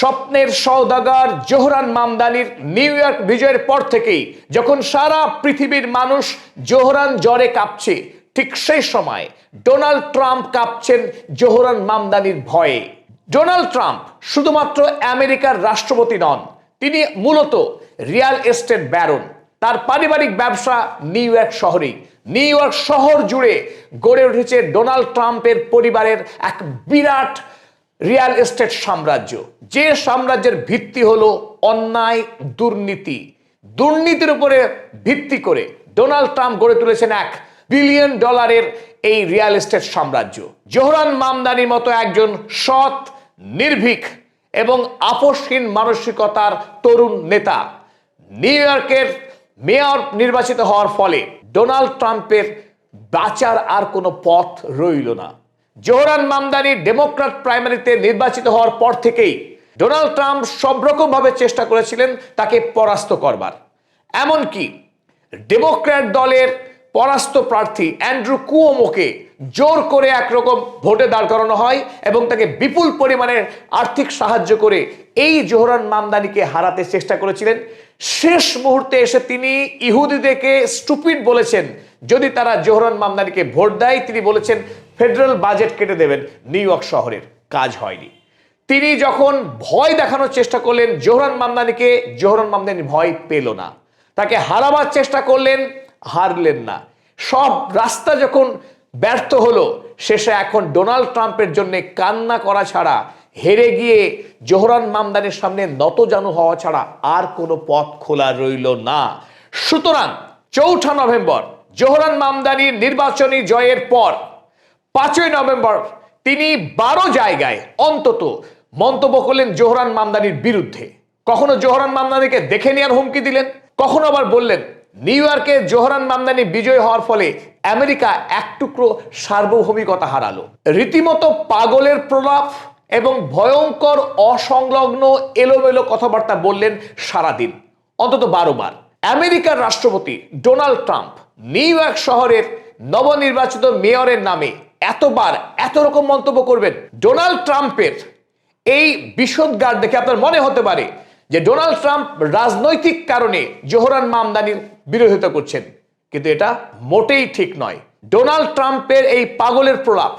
স্বপ্নের সওদাগার জোহরান মামদানির নিউ ইয়র্ক বিজয়ের পর থেকেই যখন সারা পৃথিবীর মানুষ জোহরান জ্বরে কাঁপছে, ঠিক সেই সময় ডোনাল্ড ট্রাম্প কাঁপছেন জোহরান মামদানির ভয়ে। ডোনাল্ড ট্রাম্প শুধুমাত্র আমেরিকার রাষ্ট্রপতি নন, তিনি মূলত রিয়াল এস্টেট ব্যারন, তার পারিবারিক ব্যবসা নিউ ইয়র্ক শহরেই। নিউ ইয়র্ক শহর জুড়ে গড়ে উঠেছে ডোনাল্ড ট্রাম্পের পরিবারের এক বিরাট রিয়াল এস্টেট সাম্রাজ্য। যে সাম্রাজ্যের ভিত্তি হলো অন্যায়, দুর্নীতি। দুর্নীতির উপরে ভিত্তি করে ডোনাল্ড ট্রাম্প গড়ে তুলেছেন এক বিলিয়ন ডলারের এই রিয়াল এস্টেট সাম্রাজ্য। জোহরান মামদানির মতো একজন সৎ, নির্ভীক এবং আপসহীন মানসিকতার তরুণ নেতা নিউ ইয়র্কের মেয়র নির্বাচিত হওয়ার ফলে ডোনাল্ড ট্রাম্পের বাঁচার আর কোনো পথ রইল না। জোহরান মামদানি ডেমোক্র্যাট প্রাইমারিতে নির্বাচিত হওয়ার পর থেকেই ডোনাল্ড ট্রাম্প সব রকমভাবে চেষ্টা করেছিলেন তাকে পরাস্ত করবার। এমনকি ডেমোক্র্যাট দলের পরাস্ত প্রার্থী অ্যান্ড্রু কুওমোকে জোর করে একরকম ভোটে দাঁড় করানো হয় এবং তাকে বিপুল পরিমাণের আর্থিক সাহায্য করে এই জোহরান মামদানিকে হারাতে চেষ্টা করেছিলেন। শেষ মুহূর্তে এসে তিনি ইহুদিদেরকে স্টুপিড বলেছেন। যদি তারা জোহরান মামদানিকে ভোট দেয়, তিনি বলেছেন ফেডারেল বাজেট কেটে দেবেন নিউ ইয়র্ক শহরের। কাজ হয়নি। তিনি যখন ভয় দেখানোর চেষ্টা করলেন, জোহরান মামদানিকে, জোহরান মামদানি ভয় পেল না। তাকে হারাবার চেষ্টা করলেন, হারলেন না। সব রাস্তা যখন ব্যর্থ হলো, শেষে এখন ডোনাল্ড ট্রাম্পের জন্য কান্না করা ছাড়া, হেরে গিয়ে জোহরান মামদানির সামনে নতজানু হওয়া ছাড়া আর কোনো পথ খোলা রইল না। সুতরাং চৌঠা নভেম্বর, জোহরান মামদানির নির্বাচনী জয়ের পর পাঁচই নভেম্বর তিনি বারো জায়গায় অন্তত মন্তব্য করলেন জোহরান মামদানির বিরুদ্ধে। কখনো জোহরান মামদানিকে দেখে নেওয়ার হুমকি দিলেন, কখনো আবার বললেন, নিউ ইয়র্কে জোহরান মামদানি বিজয় হওয়ার ফলে আমেরিকা এক টুকরো সার্বভৌমিকতা হারালো। রীতিমতো পাগলের প্রলাপ এবং ভয়ঙ্কর অসংলগ্ন এলোমেলো কথাবার্তা বললেন সারাদিন, অন্তত বারো বার। আমেরিকার রাষ্ট্রপতি ডোনাল্ড ট্রাম্প নিউ ইয়র্ক শহরের নবনির্বাচিত মেয়রের নামে এতবার এত রকম মন্তব্য করবেন ডোনাল্ড ট্রাম্পের এই বিশদগার দেখে আপনার মনে হতে পারে যে ডোনাল্ড ট্রাম্প রাজনৈতিক কারণে জোহরান মামদানির বিরোধিতা করছেন। কিন্তু এটা মোটেই ঠিক নয়। ডোনাল্ড ট্রাম্পের এই পাগলের প্রলাপ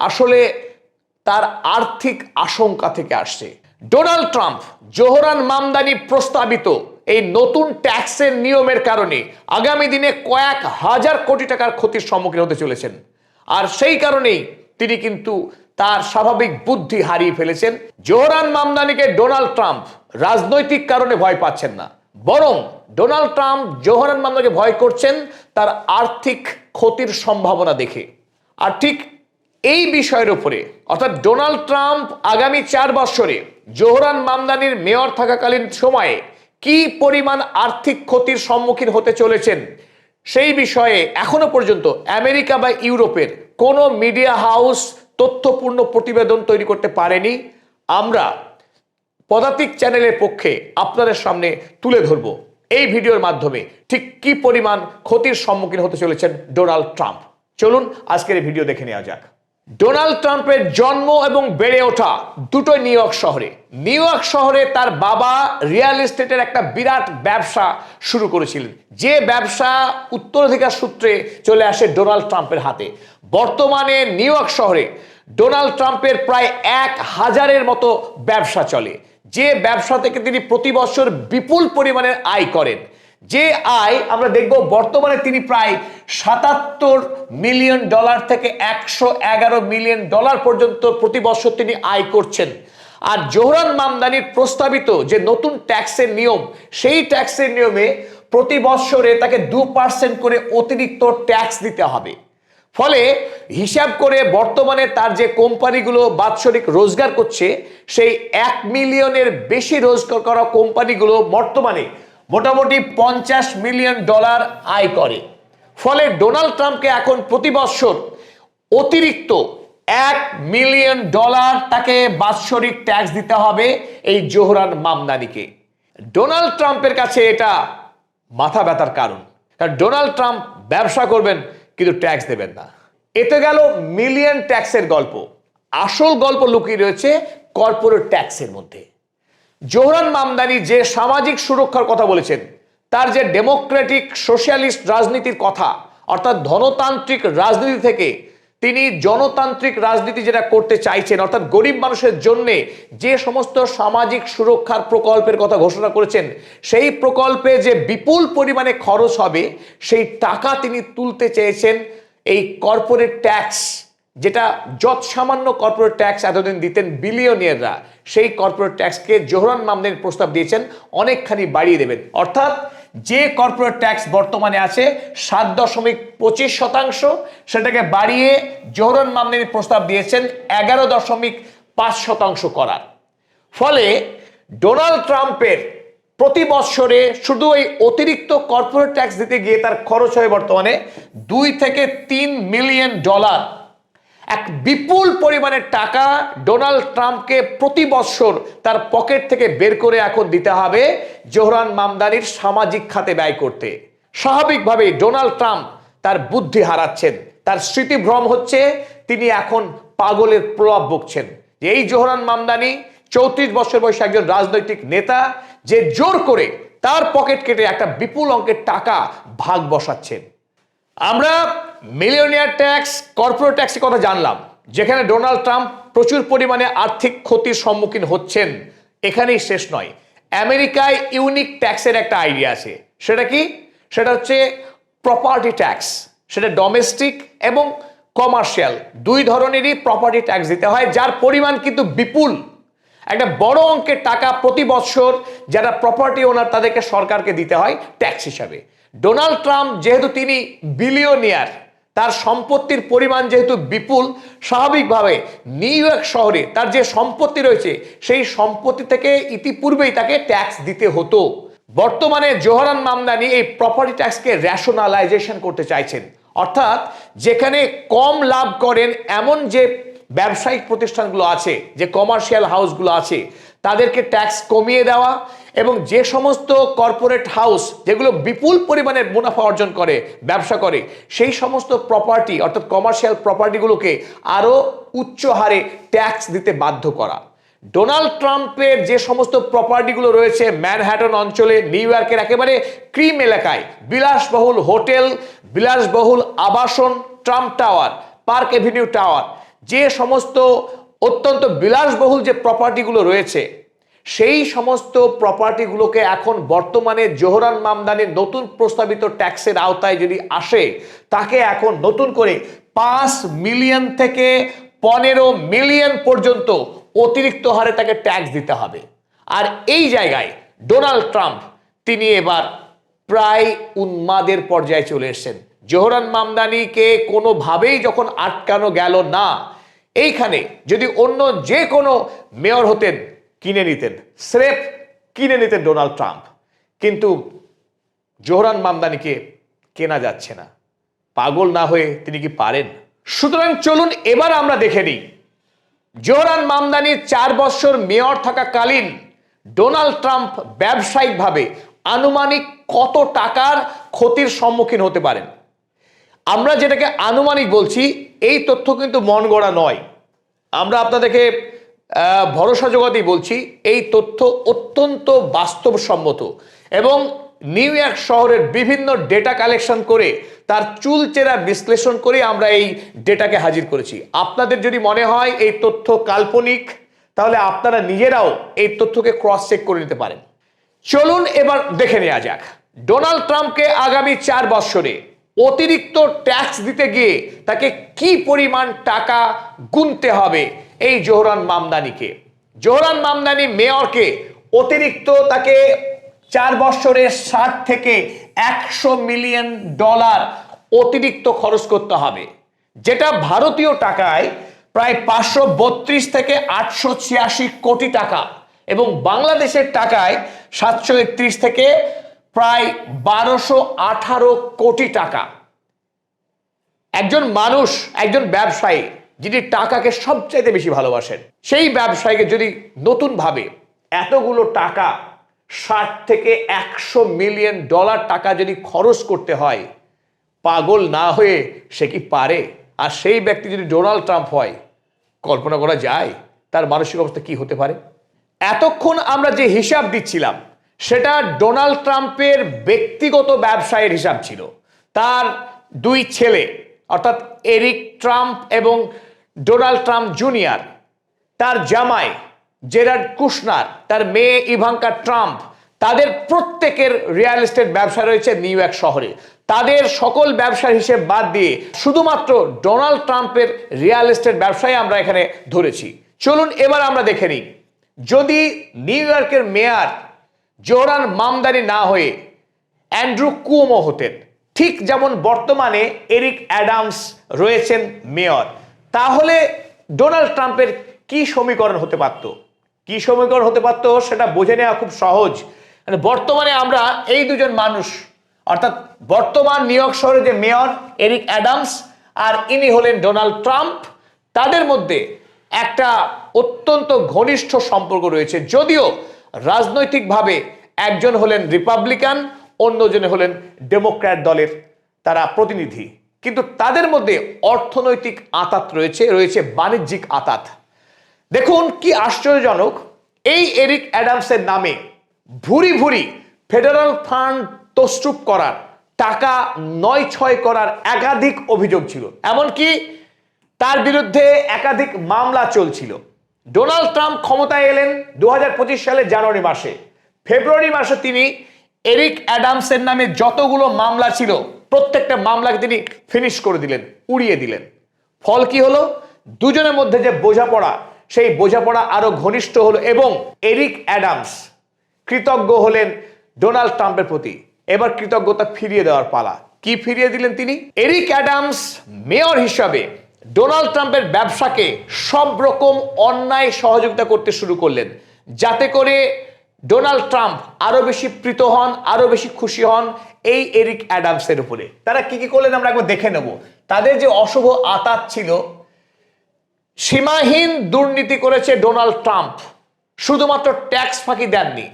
আসলে তার আর্থিক আশঙ্কা থেকে আসছে। ডোনাল্ড ট্রাম্প জোহরান মামদানি প্রস্তাবিত এই নতুন ট্যাক্সের নিয়মের কারণে আগামী দিনে কয়েক হাজার কোটি টাকার ক্ষতির সম্মুখীন হতে চলেছেন। আর সেই কারণেই তিনি কিন্তু তার স্বাভাবিক বুদ্ধি হারিয়ে ফেলেছেন। জোহরান মামদানিকে ডোনাল্ড ট্রাম্প রাজনৈতিক কারণে ভয় পাচ্ছেন না। বরং ডোনাল্ড ট্রাম্প জোহরান মামদানিকে ভয় করছেন তার আর্থিক ক্ষতির সম্ভাবনা দেখে। আর ঠিক এই বিষয়ের উপরে, অর্থাৎ ডোনাল্ড ট্রাম্প আগামী চার বছরে জোহরান মামদানির মেয়র থাকাকালীন সময়ে কি পরিমাণ আর্থিক ক্ষতির সম্মুখীন হতে চলেছেন সেই বিষয়ে এখনও পর্যন্ত আমেরিকা বা ইউরোপের কোনো মিডিয়া হাউস তথ্যপূর্ণ প্রতিবেদন তৈরি করতে পারেনি। আমরা পদাতিক চ্যানেলের পক্ষে আপনাদের সামনে তুলে ধরব এই ভিডিওর মাধ্যমে ঠিক কি পরিমাণ ক্ষতির সম্মুখীন হতে চলেছেন ডোনাল্ড ট্রাম্প। চলুন আজকের এই ভিডিও দেখে নেওয়া যাক। ডোনাল্ড ট্রাম্পের জন্ম এবং বেড়ে ওঠা দুটোই নিউ ইয়র্ক শহরে। নিউ ইয়র্ক শহরে তার বাবা রিয়েল এস্টেটের একটা বিরাট ব্যবসা শুরু করেছিলেন। যে ব্যবসা উত্তরাধিকার সূত্রে চলে আসে ডোনাল্ড ট্রাম্পের হাতে। বর্তমানে নিউ ইয়র্ক শহরে ডোনাল্ড ট্রাম্পের প্রায় এক হাজারের মতো ব্যবসা চলে। যে ব্যবসা থেকে তিনি প্রতি বছর বিপুল পরিমাণের আয় করেন। যে আয় আমরা দেখব বর্তমানে তিনি প্রায় সাতাত্তর মিলিয়ন ডলার থেকে একশো এগারো মিলিয়ন ডলার পর্যন্ত প্রতি বছর তিনি আয় করছেন। আর জোহরান মামদানির প্রস্তাবিত যে নতুন ট্যাক্সের নিয়ম, সেই ট্যাক্সের নিয়মে প্রতি বছরে তাকে দু পার্সেন্ট করে অতিরিক্ত ট্যাক্স দিতে হবে। ফলে হিসাব করে বর্তমানে তার যে কোম্পানিগুলো বাৎসরিক রোজগার করছে, সেই এক মিলিয়নের বেশি রোজগার করা কোম্পানিগুলো বর্তমানে মোটামুটি পঞ্চাশ মিলিয়ন ডলার আয় করে। ফলে ডোনাল্ড ট্রাম্পকে এখন প্রতি বছর অতিরিক্ত এক মিলিয়ন ডলার তাকে বাৎসরিক ট্যাক্স দিতে হবে এই জোহরান মামদানিকে। ডোনাল্ড ট্রাম্পের কাছে এটা মাথা ব্যথার কারণ। কারণ ডোনাল্ড ট্রাম্প ব্যবসা করবেন, কিন্তু ট্যাক্স দেবেন না। এতে গেল মিলিয়ন ট্যাক্সের গল্প। আসল গল্প লুকিয়ে রয়েছে কর্পোরেট ট্যাক্সের মধ্যে। জোহরান মামদানি যে সামাজিক সুরক্ষার কথা বলেছেন, তার যে ডেমোক্রেটিক সোশ্যালিস্ট রাজনীতির কথা, অর্থাৎ ধনতান্ত্রিক রাজনীতি থেকে তিনি জনতান্ত্রিক রাজনীতি যেটা করতে চাইছেন, অর্থাৎ গরিব মানুষের জন্যে যে সমস্ত সামাজিক সুরক্ষার প্রকল্পের কথা ঘোষণা করেছেন, সেই প্রকল্পে যে বিপুল পরিমাণে খরচ হবে, সেই টাকা তিনি তুলতে চেয়েছেন এই কর্পোরেট ট্যাক্স যেটা যত সামান্য কর্পোরেট ট্যাক্স এতদিন দিতেন বিলিয়নিয়াররা সেই কর্পোরেট ট্যাক্সকে জোহরান মামদানির প্রস্তাব দিয়েছেন, অনেকখানি বাড়িয়ে দেবেন। অর্থাৎ যে কর্পোরেট ট্যাক্স বর্তমানে আছে, সাত দশমিক পঁচিশ শতাংশ, সেটাকে বাড়িয়ে জোহরান মামদানির প্রস্তাব দিয়েছেন, এগারো দশমিক পাঁচ শতাংশ করার। ফলে ডোনাল্ড ট্রাম্পের প্রতি বৎসরে শুধু এই অতিরিক্ত কর্পোরেট ট্যাক্স দিতে গিয়ে তার খরচ হয় বর্তমানে দুই থেকে তিন মিলিয়ন ডলার। এক বিপুল পরিমাণের টাকা ডোনাল্ড ট্রাম্পকে প্রতি বৎসর তার পকেট থেকে বের করে এখন দিতে হবে জোহরান মামদানির সামাজিক খাতে ব্যয় করতে। স্বাভাবিকভাবেই ডোনাল্ড ট্রাম্প তার বুদ্ধি হারাচ্ছেন। তার স্মৃতিভ্রম হচ্ছে তিনি এখন পাগলের প্রভাব বকছেন। এই জোহরান মামদানি চৌত্রিশ বছর বয়সে একজন রাজনৈতিক নেতা যে জোর করে তার পকেট কেটে একটা বিপুল অঙ্কের টাকা ভাগ বসাচ্ছেন। আমরা মিলিয়নিয়ার ট্যাক্স কর্পোরেট ট্যাক্সের কথা জানলাম, যেখানে ডোনাল্ড ট্রাম্প প্রচুর পরিমাণে আর্থিক ক্ষতির সম্মুখীন হচ্ছেন, এখানেই শেষ নয়। আমেরিকায় ইউনিক ট্যাক্সের একটা আইডিয়া আছে। সেটা কি? সেটা হচ্ছে প্রপার্টি ট্যাক্স সেটা ডোমেস্টিক এবং কমার্শিয়াল দুই ধরনেরই প্রপার্টি ট্যাক্স দিতে হয়, যার পরিমাণ কিন্তু বিপুল। একটা বড় অঙ্কের টাকা প্রতি বছর যারা প্রপার্টি ওনার তাদেরকে সরকারকে দিতে হয় ট্যাক্স হিসাবে। ডোনাল্ড ট্রাম্প যেহেতু তিনি বিলিয়নিয়ার, তার সম্পত্তির পরিমাণ যেহেতু বিপুল, স্বাভাবিকভাবে নিউ ইয়র্ক শহরে তার যে সম্পত্তি রয়েছে, সেই সম্পত্তি থেকে ইতিপূর্বেই তাকে ট্যাক্স দিতে হতো। বর্তমানে জোহরান মামদানি এই প্রপার্টি ট্যাক্সকে র্যাশনালাইজেশন করতে চাইছেন। অর্থাৎ যেখানে কম লাভ করেন এমন যে ব্যবসায়িক প্রতিষ্ঠানগুলো আছে, যে কমার্শিয়াল হাউসগুলো আছে, তাদেরকে ট্যাক্স কমিয়ে দেওয়া এবং যে সমস্ত কর্পোরেট হাউস যেগুলো বিপুল পরিমাণের মুনাফা অর্জন করে, ব্যবসা করে, সেই সমস্ত প্রপার্টি অর্থাৎ কমার্শিয়াল প্রপার্টিগুলোকে আরও উচ্চ হারে ট্যাক্স দিতে বাধ্য করা। ডোনাল্ড ট্রাম্পের যে সমস্ত প্রপার্টিগুলো রয়েছে ম্যানহ্যাটন অঞ্চলে নিউ ইয়র্কের একেবারে ক্রিম এলাকায়, বিলাসবহুল হোটেল, বিলাসবহুল আবাসন Trump tower park avenue tower যে সমস্ত অত্যন্ত বিলাসবহুল যে প্রপার্টিগুলো রয়েছে, সেই সমস্ত প্রপার্টিগুলোকে এখন বর্তমানে জোহরান মামদানির নতুন প্রস্তাবিত ট্যাক্সের আওতায় যদি আসে, তাকে এখন নতুন করে পাঁচ মিলিয়ন থেকে পনেরো মিলিয়ন পর্যন্ত অতিরিক্ত হারে তাকে ট্যাক্স দিতে হবে। আর এই জায়গায় ডোনাল্ড ট্রাম্প তিনি এবার প্রায় উন্মাদের পর্যায়ে চলে এসেছেন। জোহরান মামদানিকে কোনোভাবেই যখন আটকানো গেল না এইখানে যদি অন্য যে কোনো মেয়র হতেন, কিনে নিতেন। স্রেফ কিনে নিতেন ডোনাল্ড ট্রাম্প। কিন্তু জোহরান মামদানিকে কেনা যাচ্ছে না। পাগল না হয়ে তিনি কি পারেন? সুতরাং চলুন এবার আমরা দেখে নিই। জোহরান মামদানি চার বছর মেয়র থাকাকালীন ডোনাল্ড ট্রাম্প ব্যবসায়িকভাবে আনুমানিক কত টাকার ক্ষতির সম্মুখীন হতে পারেন? আমরা যেটাকে আনুমানিক বলছি, এই তথ্য কিন্তু মন গড়া নয়। আমরা আপনাদেরকে ভরসা জোগাতেই বলছি, এই তথ্য অত্যন্ত বাস্তবসম্মত এবং নিউ ইয়র্ক শহরের বিভিন্ন ডেটা কালেকশন করে তার চুলচেরা বিশ্লেষণ করে আমরা এই ডেটাকে হাজির করেছি। আপনাদের যদি মনে হয় এই তথ্য কাল্পনিক, তাহলে আপনারা নিজেরাও এই তথ্যকে ক্রস চেক করে নিতে পারেন। চলুন এবার দেখে নেওয়া যাক। ডোনাল্ড ট্রাম্পকে আগামী চার বৎসরে অতিরিক্ত ট্যাক্স দিতে গিয়ে তাকে কি পরিমাণ টাকা গুনতে হবে? এই জোহরান মামদানিকে। জোহরান মামদানি মেয়রকে অতিরিক্ত তাকে চার বৎসরে ষাট থেকে একশো মিলিয়ন ডলার অতিরিক্ত খরচ করতে হবে। যেটা ভারতীয় টাকায় প্রায় পাঁচশো বত্রিশ থেকে আটশো ছিয়াশি কোটি টাকা এবং বাংলাদেশের টাকায় সাতশো একত্রিশ থেকে প্রায় বারোশো আঠারো কোটি টাকা। একজন মানুষ, একজন ব্যবসায়ী যিনি টাকাকে সবচাইতে বেশি ভালোবাসেন, সেই ব্যবসায়ীকে যদি নতুনভাবে এতগুলো টাকা, ষাট থেকে একশো মিলিয়ন ডলার টাকা যদি খরচ করতে হয়, পাগল না হয়ে সে কি পারে? আর সেই ব্যক্তি যদি ডোনাল্ড ট্রাম্প হয়, কল্পনা করা যায় তার মানসিক অবস্থা কি হতে পারে? এতক্ষণ আমরা যে হিসাব দিচ্ছিলাম সেটা ডোনাল্ড ট্রাম্পের ব্যক্তিগত ব্যবসায়ের হিসাব ছিল। তার দুই ছেলে, অর্থাৎ এরিক ট্রাম্প এবং ডোনাল্ড ট্রাম্প জুনিয়র, তার জামাই জেরার্ড কুশনার, তার মেয়ে ইভাঙ্কা ট্রাম্প, তাদের প্রত্যেকের রিয়েল এস্টেট ব্যবসা রয়েছে নিউ ইয়র্ক শহরে। তাদের সকল ব্যবসার হিসেব বাদ দিয়ে শুধুমাত্র ডোনাল্ড ট্রাম্পের রিয়েল এস্টেট ব্যবসায় আমরা এখানে ধরেছি। চলুন এবার আমরা দেখে নিই। যদি নিউ ইয়র্কের মেয়র জোহরান মামদানি না হয়ে অ্যান্ড্রু কুমো হতেন। ঠিক যেমন বর্তমানে এরিক অ্যাডামস রয়েছেন মেয়র। তাহলে ডোনাল্ড ট্রাম্পের কি সমীকরণ হতে পারত? কি সমীকরণ হতে পারত সেটা বুঝে নেওয়া খুব সহজ। মানে বর্তমানে আমরা এই দুজন মানুষ, অর্থাৎ বর্তমান নিউ ইয়র্ক শহরের যে মেয়র এরিক অ্যাডামস আর ইনি হলেন ডোনাল্ড ট্রাম্প, তাদের মধ্যে একটা অত্যন্ত ঘনিষ্ঠ সম্পর্ক রয়েছে। যদিও রাজনৈতিকভাবে একজন হলেন রিপাবলিকান, অন্যজন হলেন ডেমোক্র্যাট দলের তারা প্রতিনিধি। কিন্তু তাদের মধ্যে অর্থনৈতিক আতাত রয়েছে রয়েছে বাণিজ্যিক আতাত। দেখুন কি আশ্চর্যজনক, এই এরিক অ্যাডামসের নামে ভুরি ভুরি ফেডারাল ফান্ড তস্রুপ করার, টাকা নয় ছয় করার একাধিক অভিযোগ ছিল। এমনকি তার বিরুদ্ধে একাধিক মামলা চলছিল। ডোনাল্ড ট্রাম্প ক্ষমতায় এলেন দু সালের জানুয়ারি মাসে। ফেব্রুয়ারি মাসে তিনি এরিক অ্যাডামসের নামে যতগুলো মামলা ছিল, প্রত্যেকটা মামলাকে তিনি ফিনিশ করে দিলেন, উড়িয়ে দিলেন। ফল কি হলো? দুজনের মধ্যে যে বোঝাপড়া, সেই বোঝাপড়া আরও ঘনিষ্ঠ হলো এবং এরিক অ্যাডামস কৃতজ্ঞ হলেন ডোনাল্ড ট্রাম্পের প্রতি। এবার কৃতজ্ঞতা ফিরিয়ে দেওয়ার পালা। কি ফিরিয়ে দিলেন তিনি? এরিক অ্যাডামস মেয়র হিসাবে ডোনাল্ড ট্রাম্পের ব্যবসাকে সব রকম অন্যায় সহযোগিতা করতে শুরু করলেন। যাতে করে ডোনাল্ড ট্রাম্প আরও বেশি প্রীত হন, আরও বেশি খুশি হন এই এরিক অ্যাডামসের উপরে। তারা কি কি করলেন আমরা একবার দেখে নেব। তাদের যে অশুভ আতাত ছিল, সীমাহীন দুর্নীতি করেছে ডোনাল্ড ট্রাম্প। শুধুমাত্র ট্যাক্স ফাঁকি দেননি।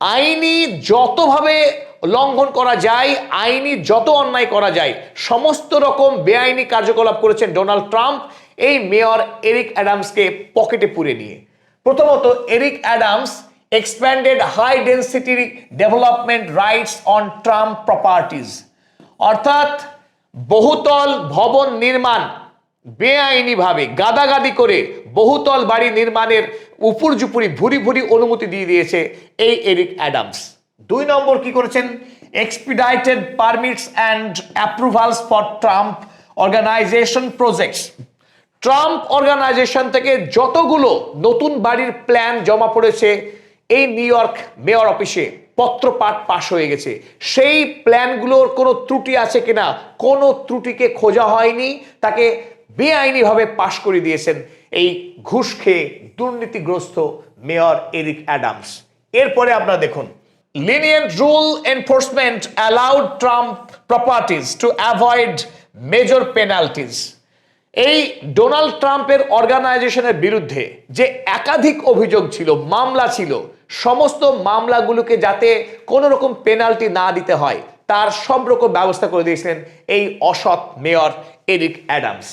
আইনি যতভাবে লঙ্ঘন করা যায়, আইনি যত অন্যায় করা যায়, সমস্ত রকম বেআইনি কার্যকলাপ করেছেন ডোনাল্ড ট্রাম্প। এই মেয়র এরিক অ্যাডামসকে পকেটে পুরে নিয়ে। প্রথমত, Eric Adams expanded high density development rights on Trump properties অর্থাৎ, বহুতল ভবন নির্মাণ বেআইনিভাবে, গাদাগাদি করে বহুতল বাড়ি নির্মাণের উপর জুপুরি ভুরি ভুরি অনুমতি দিয়ে দিয়েছে এই এরিক অ্যাডামস। দুই নম্বর কি করেছেন? Expedited permits and approvals for Trump organization projects Trump organization থেকে যতগুলো নতুন বাড়ির প্ল্যান জমা পড়েছে, এই নিউ ইয়র্ক মেয়র অফিসে পত্রপাঠ পাশ হয়ে গেছে। সেই প্ল্যানগুলোর কোনো ত্রুটি আছে কিনা, কোনো ত্রুটিকে খোঁজা হয়নি, তাকে বেআইনিভাবে পাশ করে দিয়েছেন এই ঘুষ খেয়ে দুর্নীতিগ্রস্ত মেয়র এরিক অ্যাডামস। এরপরে আপনারা দেখুন lenient rule enforcement allowed Trump properties to avoid major penalties. এই ডোনাল্ড ট্রাম্পের অর্গানাইজেশনের বিরুদ্ধে যে একাধিক অভিযোগ ছিল, মামলা ছিল, সমস্ত মামলাগুলোকে যাতে কোনো রকম পেনাল্টি না দিতে হয়, তার সব রকম ব্যবস্থা করে দিয়েছিলেন এই অসৎ mayor Eric Adams.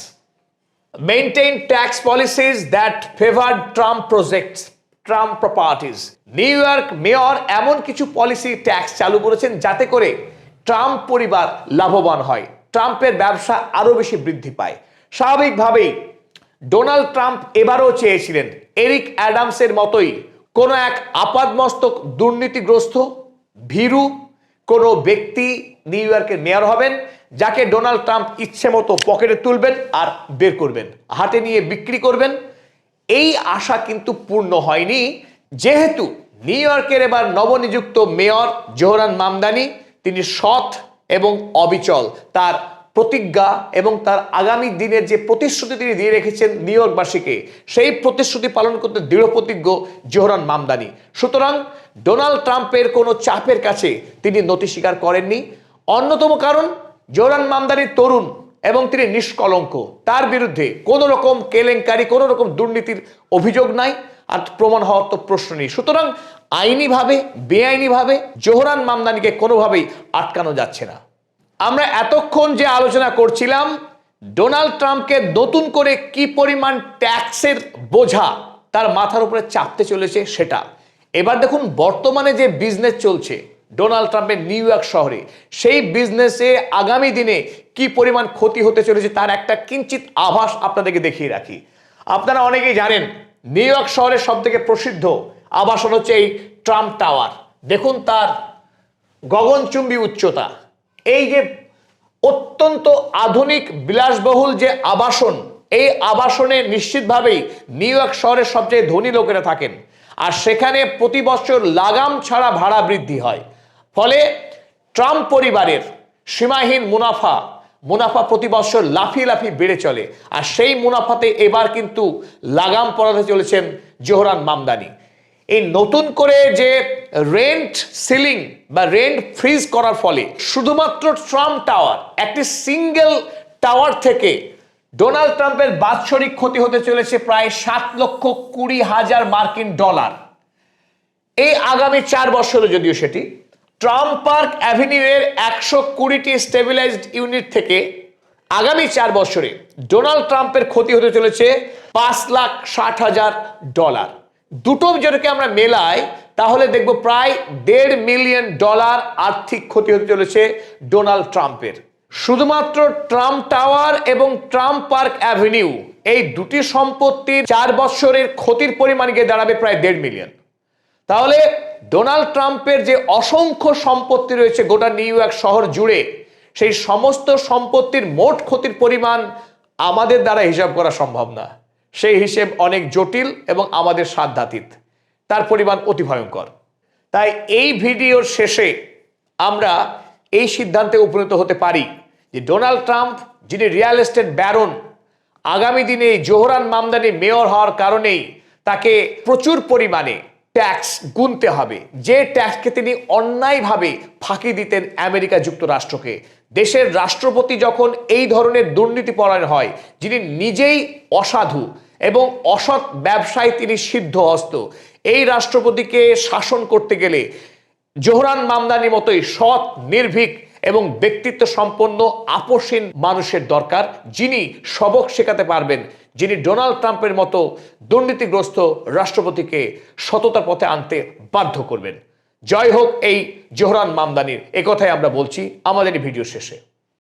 Maintain tax policies that favour Trump projects Trump properties New York mayor এমন কিছু পলিসি ট্যাক্স চালু করেছেন যাতে করে ট্রাম্প পরিবার লাভবান হয়। ট্রাম্পের ব্যবসা আরও বেশি বৃদ্ধি পায়। স্বাভাবিকভাবেই ডোনাল্ড ট্রাম্প এবারও চেয়েছিলেন এরিক অ্যাডামসের মতোই কোনো এক আপাদমস্তক দুর্নীতিগ্রস্ত, ভীরু কোনো ব্যক্তি নিউ ইয়র্কের মেয়র হবেন, যাকে ডোনাল্ড ট্রাম্প ইচ্ছে মতো পকেটে তুলবেন আর বের করবেন, হাতে নিয়ে বিক্রি করবেন এই আশা কিন্তু পূর্ণ হয়নি। যেহেতু নিউ ইয়র্কের এবার নবনিযুক্ত মেয়র জোহরান মামদানি, তিনি সৎ এবং অবিচল। তার প্রতিজ্ঞা এবং তার আগামী দিনের যে প্রতিশ্রুতি তিনি দিয়ে রেখেছেন নিউ ইয়র্কবাসীকে, সেই প্রতিশ্রুতি পালন করতে দৃঢ় প্রতিজ্ঞ জোহরান মামদানি। সুতরাং ডোনাল্ড ট্রাম্পের কোনো চাপের কাছে তিনি নতি স্বীকার করেননি। অন্যতম কারণ, জোহরান মামদানি তরুণ এবং তিনি নিষ্কলঙ্ক। তার বিরুদ্ধে কোনো রকম কেলেঙ্কারি, কোনো রকম দুর্নীতির অভিযোগ নাই আর প্রমাণ হওয়ার তো প্রশ্ন নেই। সুতরাং আইনিভাবে, বেআইনিভাবে জোহরান মামদানিকে কোনোভাবেই আটকানো যাচ্ছে না। আমরা এতক্ষণ যে আলোচনা করছিলাম, ডোনাল্ড ট্রাম্পকে নতুন করে কি পরিমাণ ট্যাক্সের বোঝা তার মাথার উপরে চাপতে চলেছে সেটা। এবার দেখুন, বর্তমানে যে বিজনেস চলছে ডোনাল্ড ট্রাম্পের নিউ ইয়র্ক শহরে। সেই বিজনেসে আগামী দিনে কি পরিমাণ ক্ষতি হতে চলেছে তার একটা কিঞ্চিত আভাস আপনাদেরকে দেখিয়ে রাখি। আপনারা অনেকেই জানেন, নিউ ইয়র্ক শহরের সব থেকে প্রসিদ্ধ আবাসন হচ্ছে এই ট্রাম্প টাওয়ার। দেখুন তার গগনচুম্বী উচ্চতা। এই যে অত্যন্ত আধুনিক, বিলাসবহুল যে আবাসন, এই আবাসনে নিশ্চিতভাবেই নিউ ইয়র্ক শহরের সবচেয়ে ধনী লোকেরা থাকেন। আর সেখানে প্রতি বছর লাগাম ছাড়া ভাড়া বৃদ্ধি হয়। ফলে ট্রাম্প পরিবারের সীমাহীন মুনাফা মুনাফা প্রতি বছর লাফিয়ে লাফিয়ে বেড়ে চলে। আর সেই মুনাফাতে এবার কিন্তু লাগাম পড়াতে চলেছেন জোহরান মামদানি। এই নতুন করে যে রেন্ট সিলিং বা রেন্ট ফ্রিজ করার ফলে শুধুমাত্র ট্রাম্প টাওয়ার, একটি সিঙ্গেল টাওয়ার থেকে ডোনাল্ড ট্রাম্পের বাৎসরিক ক্ষতি হতে চলেছে প্রায় সাত লক্ষ কুড়ি হাজার মার্কিন ডলার। এই আগামী চার বছরে যদিও সেটি ট্রাম্প পার্ক অ্যাভিনিউ এর একশো কুড়িটি স্টেবিলাইজড ইউনিট থেকে আগামী চার বছরে ডোনাল্ড ট্রাম্পের ক্ষতি হতে চলেছে পাঁচ লাখ ষাট হাজার ডলার। দুটো যেটাকে আমরা মেলাই, তাহলে দেখব প্রায় দেড় মিলিয়ন ডলার আর্থিক ক্ষতি হতে চলেছে ডোনাল্ড ট্রাম্পের। শুধুমাত্র ট্রাম্প টাওয়ার এবং ট্রাম্প পার্ক অ্যাভিনিউ এই দুটি সম্পত্তির চার বছরের ক্ষতির পরিমাণ গিয়ে দাঁড়াবে প্রায় দেড় মিলিয়ন। তাহলে ডোনাল্ড ট্রাম্পের যে অসংখ্য সম্পত্তি রয়েছে গোটা নিউ ইয়র্ক শহর জুড়ে, সেই সমস্ত সম্পত্তির মোট ক্ষতির পরিমাণ আমাদের দ্বারা হিসাব করা সম্ভব না। সেই হিসেব অনেক জটিল এবং আমাদের সাধ্যাতীত। তার পরিমাণ অতি ভয়ঙ্কর। তাই এই ভিডিওর শেষে আমরা এই সিদ্ধান্তে উপনীত হতে পারি যে ডোনাল্ড ট্রাম্প, যিনি রিয়েল এস্টেট ব্যারন, আগামী দিনে জোহরান মামদানি মেয়র হওয়ার কারণেই তাকে প্রচুর পরিমাণে ট্যাক্স গুনতে হবে। যে ট্যাক্সকে তিনি অন্যায়ভাবে ফাঁকি দিতেন আমেরিকা যুক্তরাষ্ট্রকে। দেশের রাষ্ট্রপতি যখন এই ধরনের দুর্নীতি পরায়ণ হয়, যিনি নিজেই অসাধু এবং অসৎ ব্যবসায় তিনি সিদ্ধ হস্ত এই রাষ্ট্রপতিকে শাসন করতে গেলে জোহরান মামদানি মতোই সৎ, নির্ভীক এবং ব্যক্তিত্ব সম্পন্ন আপসীন মানুষের দরকার, যিনি সবক শেখাতে পারবেন যিনি ডোনাল্ড ট্রাম্পের মতো দুর্নীতিগ্রস্ত রাষ্ট্রপতিকে সততার পথে আনতে বাধ্য করবেন। জয় হোক, এই জোহরান মামদানির একথাই আমরা বলছি। আমাদের ভিডিও শেষে।